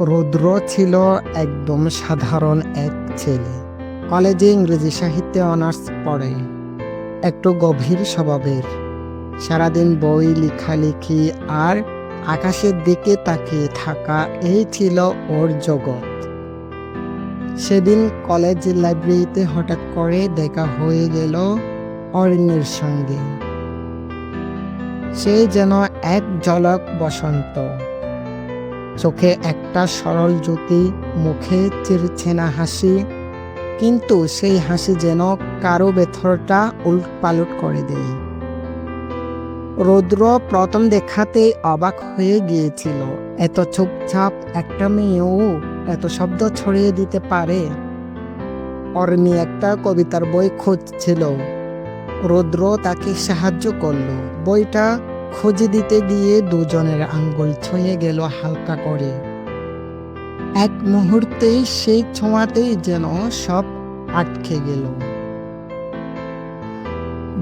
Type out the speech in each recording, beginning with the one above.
রুদ্র ছিল একদম সাধারণ এক ছেলে। কলেজে ইংরেজি সাহিত্যে অনার্স পড়ে। একটু গভীর স্বভাবের। সারাদিন বই লেখালেখি আর আকাশের দিকে তাকিয়ে থাকা এই ছিল ওর জগৎ। সেদিন কলেজ লাইব্রেরিতে হঠাৎ করে দেখা হয়ে গেল অরণ্যের সঙ্গে। সে যেন এক ঝলক বসন্ত। চোখে একটা সরল জ্যোতি, মুখে চিরছেনা হাসি। কিন্তু সেই হাসি যেন কারও বেথরটা উল্ট পালট করে দেয়। রৌদ্র প্রথম দেখাতেই অবাক হয়ে গিয়েছিল। এত চুপচাপ একটা মেয়েও এত শব্দ ছড়িয়ে দিতে পারে? অর্নি একটা কবিতার বই খুঁজছিল। রৌদ্র তাকে সাহায্য করল। বইটা খুঁজে দিতে গিয়ে দুজনের আঙ্গুল ছুঁয়ে গেল হালকা করে। এক মুহূর্তে সেই ছোঁয়াতেই যেন সব আটকে গেল।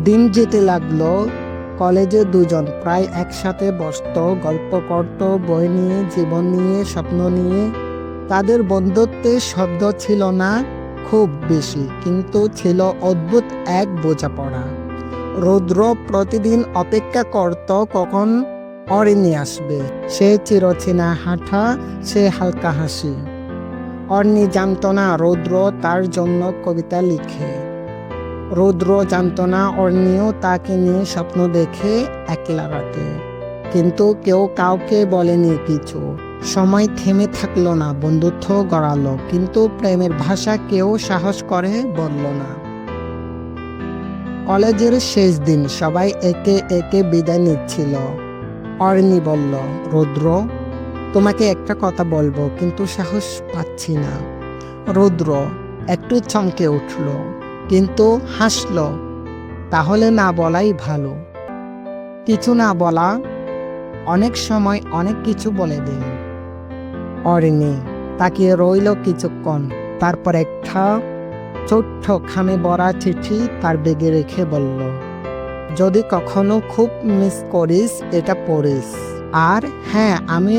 দিন যেতে লাগল, কলেজে দুজন প্রায় একসাথে বসতো, গল্প করত, বই নিয়ে, জীবন নিয়ে, স্বপ্ন নিয়ে। তাদের বন্ধুত্বের শব্দ ছিল না, খুব বেশি, কিন্তু ছিল অদ্ভুত এক বোঝাপড়া। রৌদ্র প্রতিদিন অপেক্ষা করত কখন অরিনি আসবে। সে চিরচেনা হাঁটা, সে হালকা হাসি। অর্নি জানত না রৌদ্র তার জন্য কবিতা লিখে। রৌদ্র জানত না অর্নিও তাকে নিয়ে স্বপ্ন দেখে একলা রাতে। কিন্তু কেউ কাউকে বলেনি কিছু। সময় থেমে থাকল না, বন্ধুত্ব গড়ালো। কিন্তু প্রেমের ভাষা কেউ সাহস করে বলল না। কলেজের শেষ দিন সবাই একে একে বিদায় নিচ্ছিল। অর্নি বলল, রুদ্র, তোমাকে একটা কথা বলব, কিন্তু সাহস পাচ্ছি না। রুদ্র একটু চমকে উঠল, কিন্তু হাসল, তাহলে না বলাই ভালো। কিছু না বলা, অনেক সময় অনেক কিছু বলে দেয় অরিনি তাকিয়ে রইল কিছুক্ষণ, তারপর একটা ছোট্ট খামে বড়া চিঠি তার বেগে রেখে বলল, যদি কখনো খুব মিস করিস, এটা পড়িস। আর হ্যাঁ আমি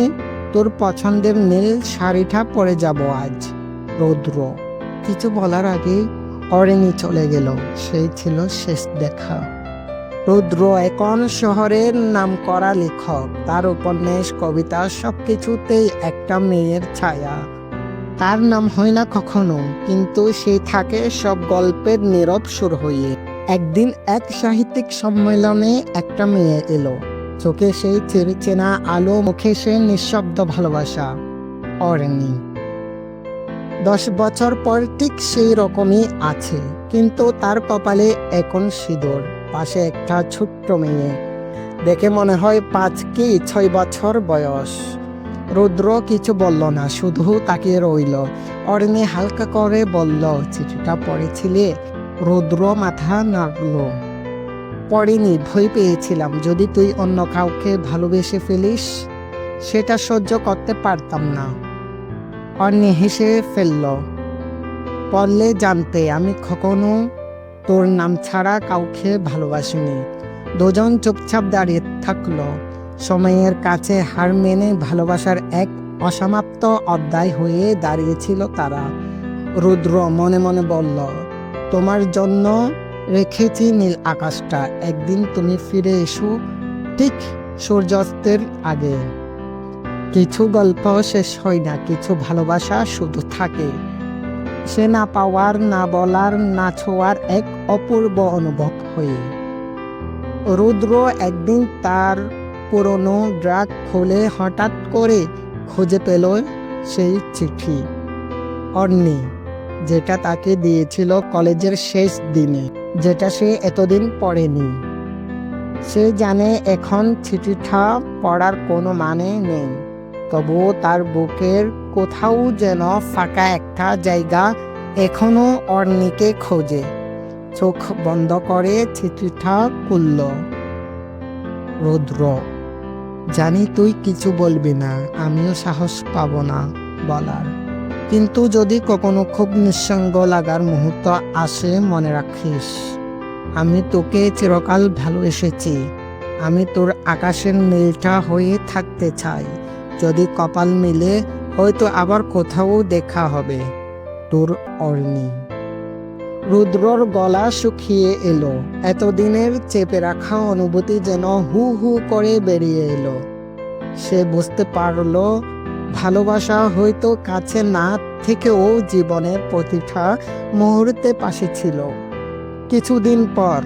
তোর পছন্দের নীল শাড়িটা পরে যাব আজ, রৌদ্র। কিছু বলার আগে অরেনি চলে গেল, সেই ছিল শেষ দেখা। রৌদ্র এখন শহরের নামকরা লেখক, তার উপন্যাস, কবিতা সবকিছুতেই একটা মেয়ের ছায়া। তার নাম হয় না কখনো, কিন্তু সে থাকে সব গল্পের নীরব সুর হয়ে। একদিন এক সাহিত্যিক সম্মেলনে একটা মেয়ে এলো। চোখে সেই চেনা আলো, মুখে সে নিঃশব্দ ভালোবাসা অরেনি দশ বছর পর ঠিক সেই রকমই আছে, কিন্তু তার কপালে এখন সিঁদুর, পাশে একটা ছোট্ট মেয়ে। দেখে মনে হয় পাঁচ কি ছয় বছর বয়স। রুদ্র কিছু বলল না, শুধু তাকিয়ে রইল। অরণি হালকা করে বলল, চিঠিটা পড়েছিলে? রুদ্র মাথা নাড়ল। পড়েনি, ভয় পেয়েছিলাম। যদি তুই অন্য কাউকে ভালোবেসে ফেলিস, সেটা সহ্য করতে পারতাম না। অন্যে হেসে ফেলল, পড়লে জানতে আমি কখনো তোর নাম ছাড়া কাউকে ভালোবাসিনি। দুজন চুপচাপ দাঁড়িয়ে থাকল। সময়ের কাছে হার মেনে ভালোবাসার এক অসমাপ্ত অধ্যায় হয়ে দাঁড়িয়েছিল তারা। রুদ্র মনে মনে বলল, তোমার জন্য রেখেছি নীল আকাশটা, একদিন তুমি ফিরে এসো ঠিক সূর্যাস্তের আগে। কিছু গল্প শেষ হয় না, কিছু ভালোবাসা শুধু থাকে। সে না পাওয়ার, না বলার, না ছোঁয়ার এক অপূর্ব অনুভব হয়ে। রুদ্র একদিন তার পুরনো ড্রাগ খুলে হঠাৎ করে খুঁজে পেল সেই চিঠি। অর্নি, যেটা তাকে দিয়েছিল কলেজের শেষ দিনে, যেটা সে এতদিন পড়েনি। সে জানে এখন চিঠিটা পড়ার কোনো মানে নেই, তবুও তার বুকের কোথাও যেন ফাঁকা একটা জায়গা এখনও অর্নিকে খোঁজে। চোখ বন্ধ করে চিঠিটা খুলল। রুদ্র জানি তুই কিছু বলবি না, আমিও সাহস পাব না বলার। কিন্তু যদি কখনো খুব নিঃসঙ্গ লাগার মুহূর্ত আসে, মনে রাখিস, আমি তোকে চিরকাল ভালোবেসেছি আমি তোর আকাশের নীলটা হয়ে থাকতে চাই। যদি কপাল মিলে, হয়তো আবার কোথাও দেখা হবে, তোর অর্নি রুদ্রর গলা শুকিয়ে এলো। এতদিনের চেপে রাখা অনুভূতি যেন হু হু করে বেরিয়ে এলো। সে বুঝতে পারল, ভালোবাসা হয়তো কাছে না থেকেও জীবনের প্রতিটা মুহূর্তে পাশে ছিল। কিছুদিন পর,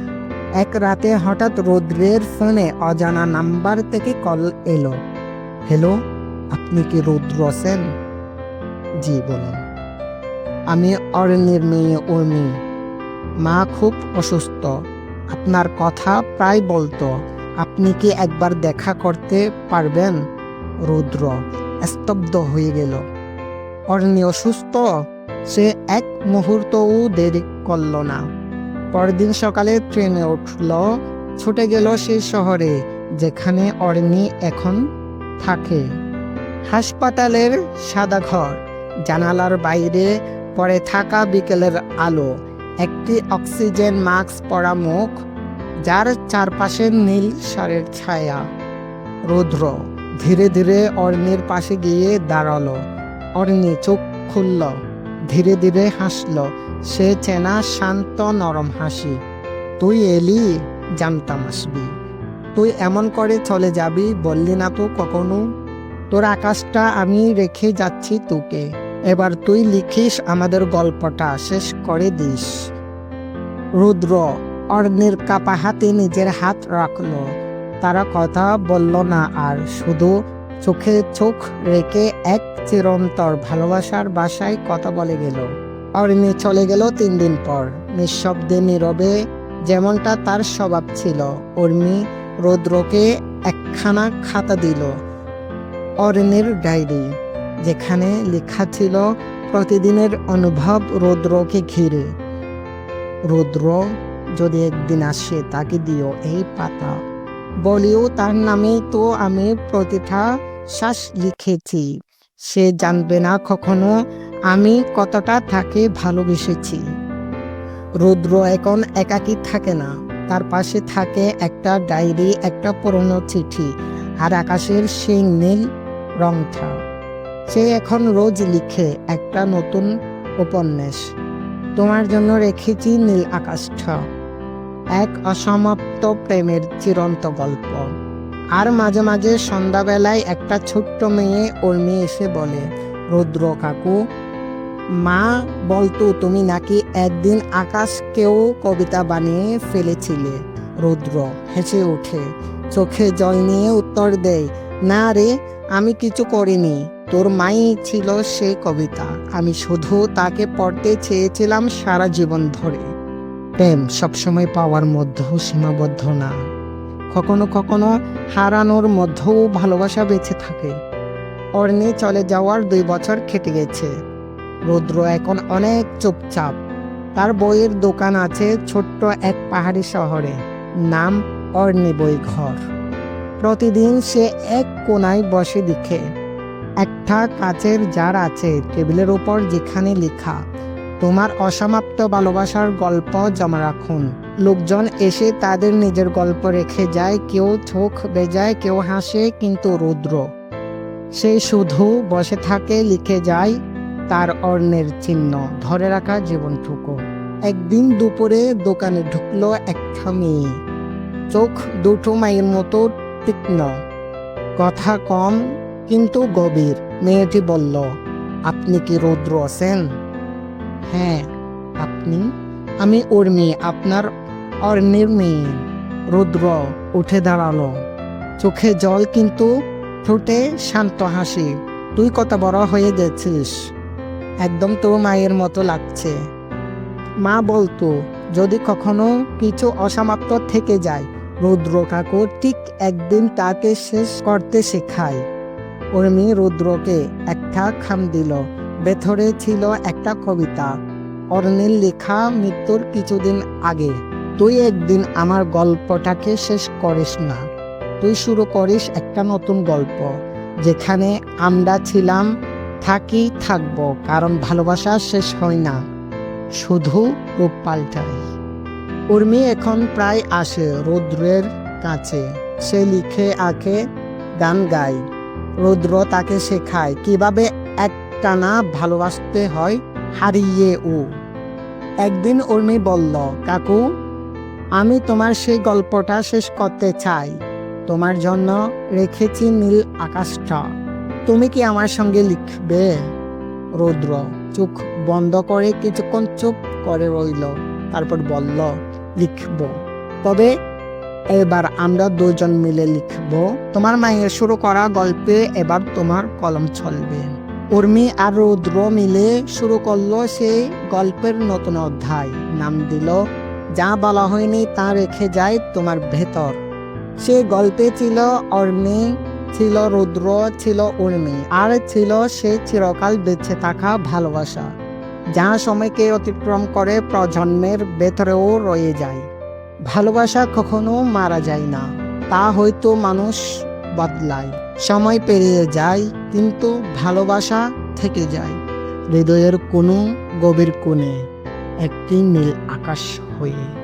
এক রাতে হঠাৎ রৌদ্রের ফোনে অজানা নাম্বার থেকে কল এলো। হ্যালো, আপনি কি রৌদ্র সেন? জি, বলুন। আমি অরণ্যের মেয়ে উর্মি। মা খুব অসুস্থ। আপনার কথা প্রায় বলতো, আপনি কি একবার দেখা করতে পারবেন? রুদ্র স্তব্ধ হয়ে গেল। অরণ্য অসুস্থ? সে এক মুহূর্তও দেরি করল না। পরদিন সকালে ট্রেনে উঠল, ছুটে গেল সেই শহরে, যেখানে অরণি এখন থাকে। হাসপাতালের সাদা ঘর, জানালার বাইরে পড়ে থাকা বিকেলের আলো। একটি অক্সিজেন মাস্ক পরা মুখ, যার চারপাশে নীল সারের ছায়া। রৌদ্র ধীরে ধীরে অর্ণির পাশে গিয়ে দাঁড়াল। অর্ণি চোখ খুলল, ধীরে ধীরে হাসল। সে চেনা, শান্ত, নরম হাসি। তুই এলি? জানতাম আসবি। তুই এমন করে চলে যাবি বললি না তো কখনো? তোর আকাশটা আমি রেখে যাচ্ছি তোকে। এবার তুই লিখিস আমাদের গল্পটা শেষ করে দিস। রুদ্র অর্ণের কাপা হাতে নিজের হাত রাখল। তারা কথা বলল না আর শুধু চোখে চোখ রেখে এক চিরন্তর ভালোবাসার বাসায় কথা বলে গেল। অর্ণি চলে গেল তিন দিন পর। নিঃশব্দে, নীরবে যেমনটা তার স্বভাব ছিল উর্মি রৌদ্রকে একখানা খাতা দিল। অরণ্যের ডায়েরি। যেখানে লেখা ছিল, প্রতিদিনের অনুভব রৌদ্রকে ঘিরে। রৌদ্র যদি একদিন আসে, তাকে দিও এই পাতা। বলিও তার নামেই তো আমি প্রতিটা শ্বাস লিখেছি। সে জানবে না কখনো আমি কতটা তাকে ভালোবেসেছি। রুদ্র এখন একাকী থাকে না। তার পাশে থাকে একটা ডায়েরি, একটা পুরনো চিঠি, আর আকাশের সেই নীল রংটা। সে এখন রোজ লিখে একটা নতুন উপন্যাস। তোমার জন্য রেখেছি নীল আকাশটা এক অসমাপ্ত প্রেমের চিরন্ত গল্প। আর মাঝে মাঝে সন্ধ্যাবেলায় একটা ছোট্ট মেয়ে উর্মি এসে বলে, রুদ্র কাকু, মা, বলতো তুমি নাকি একদিন আকাশকেও কবিতা বানিয়ে ফেলেছিলে। রুদ্র হেসে ওঠে, চোখে জল নিয়ে উত্তর দেয়, না রে, আমি কিছু করিনি। তোর মাই ছিল সে কবিতা। আমি শুধু তাকে পড়তে চেয়েছিলাম সারা জীবন ধরে। প্রেম সবসময় পাওয়ার মধ্যেও সীমাবদ্ধ না। কখনো কখনো হারানোর মধ্যেও ভালোবাসা বেঁচে থাকে। অর্ণি চলে যাওয়ার দুই বছর খেটে গেছে। রুদ্র এখন অনেক চুপচাপ। তার বইয়ের দোকান আছে ছোট্ট এক পাহাড়ি শহরে। নাম অর্ণি বই ঘর। প্রতিদিন সে এক কোনায় বসে লিখে একটা কাচের জার আছে টেবিলের উপর যেখানে লেখা, তোমার অসমাপ্ত ভালোবাসার গল্প জমা রাখুন। লোকজন এসে তাদের নিজের গল্প রেখে যায়, কেউ চোখ বেজায়, কেউ হাসে, কিন্তু রুদ্র। সে শুধু বসে থাকে, লিখে যায় তার অর্ণের চিহ্ন, ধরে রাখা জীবনটুকু। একদিন দুপুরে দোকানে ঢুকলো একটা মেয়ে। চোখ দুটো মায়ের মতো তীক্ষ্ণ। কথা কম কিন্তু গভীর। মেয়েটি বলল, আপনি কি রৌদ্র আছেন? হ্যাঁ আপনি? আমি উর্মি, আপনার অর্ণের মেয়ে। রুদ্র উঠে দাঁড়াল। চোখে জল কিন্তু ঠোঁটে শান্ত হাসি। তুই কত বড় হয়ে গেছিস। একদম তোর মায়ের মতো লাগছে। মা বলতো, যদি কখনো কিছু অসমাপ্ত থেকে যায়, রুদ্র কাকু ঠিক একদিন তাকে শেষ করতে শেখায়। উর্মি রুদ্রকে একটা খাম দিল। ভেতরে ছিল একটা কবিতা। অর্ণের লেখা মৃত্যুর কিছুদিন আগে, তুই একদিন আমার গল্পটাকে শেষ করিস না। তুই শুরু করিস একটা নতুন গল্প। যেখানে আমরা ছিলাম, থাকি, থাকব, কারণ ভালোবাসা শেষ হয় না। শুধু রূপ পাল্টায় উর্মি এখন প্রায় আসে রৌদ্রের কাছে। সে লিখে আঁকে, গান গায়। রৌদ্র তাকে শেখায় কীভাবে একটানা ভালোবাসতে হয় হারিয়ে ও একদিন উর্মি বলল, কাকু, আমি তোমার সেই গল্পটা শেষ করতে চাই। তোমার জন্য রেখেছি নীল আকাশটা। তুমি কি আমার সঙ্গে লিখবে? রৌদ্র চোখ বন্ধ করে কিছুক্ষণ চুপ করে রইল, তারপর বলল, লিখব। তবে এবার আমরা দুজন মিলে লিখব, তোমার মায়ের শুরু করা গল্পে এবার তোমার কলম চলবে উর্মি আর রৌদ্র মিলে শুরু করল সেই গল্পের নতুন অধ্যায়। নাম দিল, যা বলা হয়নি তা রেখে যায় তোমার ভেতর। সে গল্পে ছিল অর্মি, ছিল রুদ্র, ছিল উর্মি, আর ছিল সে চিরকাল বেঁচে থাকা ভালোবাসা, যা সময়কে অতিক্রম করে প্রজন্মের ভেতরেও রয়ে যায়। ভালোবাসা কখনো মারা যায় না। তা হয়তো মানুষ বদলায়। সময় পেরিয়ে যায়, কিন্তু ভালোবাসা থেকে যায়। হৃদয়ের কোনো গভীর কোণে একটি নীল আকাশ হয়ে